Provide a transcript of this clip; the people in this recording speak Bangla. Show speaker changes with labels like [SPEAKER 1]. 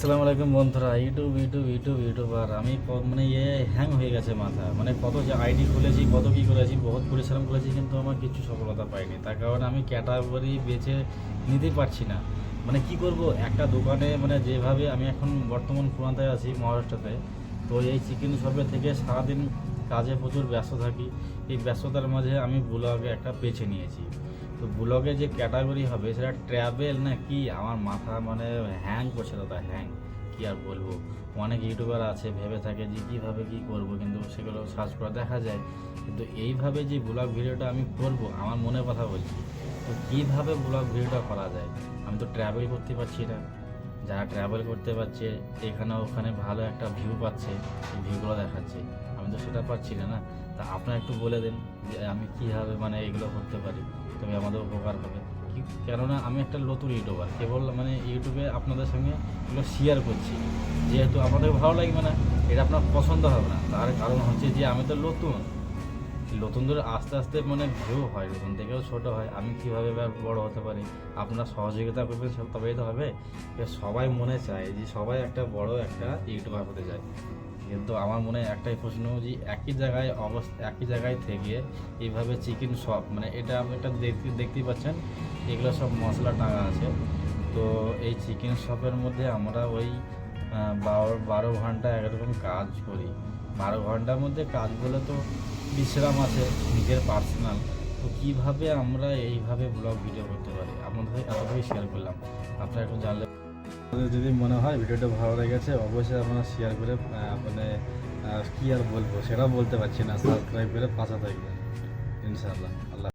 [SPEAKER 1] আসসালামু আলাইকুম বন্ধুরা, ইউটিউব ইউটিউব ইউটিউব, ইউটিউবার। আমি মানে ইয়ে হ্যাং হয়ে গেছে মাথা। মানে কত যে আইডি খুলেছি, কত কী করেছি, বহুত পরিশ্রম করেছি, কিন্তু আমার কিছু সফলতা পাইনি। তার কারণে আমি ক্যাটাগরি বেছে নিতে পারছি না। মানে কি করব, একটা দোকানে মানে যেভাবে আমি এখন বর্তমান পুরান্তায় আছি, মহারাষ্ট্রতে, তো এই চিকেন শপে থেকে সারাদিন কাজে প্রচুর ব্যস্ত থাকি। এই ব্যস্ততার মাঝে আমি ব্লগে একটা বেছে নিয়েছি। তো ব্লগে যে ক্যাটাগরি হবে সেটা ট্র্যাভেল না কি? আমার মাথা মানে হ্যাং করছে দাদা হ্যাং কি আর বলব? অনেক ইউটিউবার আছে, ভেবে থাকে যে কীভাবে কী করব, কিন্তু সেগুলো সার্চ করে দেখা যায়। কিন্তু এইভাবে যে ব্লগ ভিডিওটা আমি করব, আমার মনে কথা বলছি। তো কীভাবে ব্লগ ভিডিওটা করা যায়? আমি তো ট্র্যাভেল করতে পারছি না। যারা ট্র্যাভেল করতে পারছে, এখানে ওখানে ভালো একটা ভিউ পাচ্ছে ভিউগুলো দেখাচ্ছে। সেটা পাচ্ছি না? না তা আপনারা একটু বলে দেন যে আমি কীভাবে মানে এগুলো করতে পারি তবে আমাদের উপকার হবে কি, কেননা আমি একটা নতুন ইউটিউবার, কেবল মানে ইউটিউবে আপনাদের সঙ্গে এগুলো শেয়ার করছি। যেহেতু আমাদের ভালো লাগবে না এটা আপনার পছন্দ হবে না। তার কারণ হচ্ছে যে আমি তো নতুন। নতুনদের আস্তে আস্তে মানে ভিউ হয়, নতুন থেকেও ছোট হয়। আমি কীভাবে বড় হতে পারি? আপনারা সহযোগিতা করবেন, সব তবেই তো হবে। সবাই মনে চায় যে সবাই একটা বড় একটা ইউটিউবার হতে চায়। কিন্তু আমার মনে একটাই প্রশ্ন যে একই জায়গায় অবস্থা একই জায়গায় থেকে এইভাবে চিকেন শপ মানে এটা আপনি এটা দেখতে, দেখতেই পাচ্ছেন, এগুলো সব মশলা টাঙা আছে। তো এই চিকেন শপের মধ্যে আমরা ওই বারো বারো ঘণ্টা একরকম কাজ করি। বারো ঘণ্টার মধ্যে কাজ বলে তো বিশ্রাম আছে, নিজের পার্সোনাল তো কীভাবে আমরা এইভাবে ব্লগ ভিডিও করতে পারি? আপনাদের এতটাই শেয়ার করলাম। আপনারা এখন জানলে যদি মনে হয় ভিডিওটা ভালো লেগেছে, অবশ্যই আপনারা শেয়ার করে মানে কি আর বলব সেটা বলতে পারছি না। সাবস্ক্রাইব করে পাশে থাকবেন। ইনশাআল্লাহ। আল্লাহ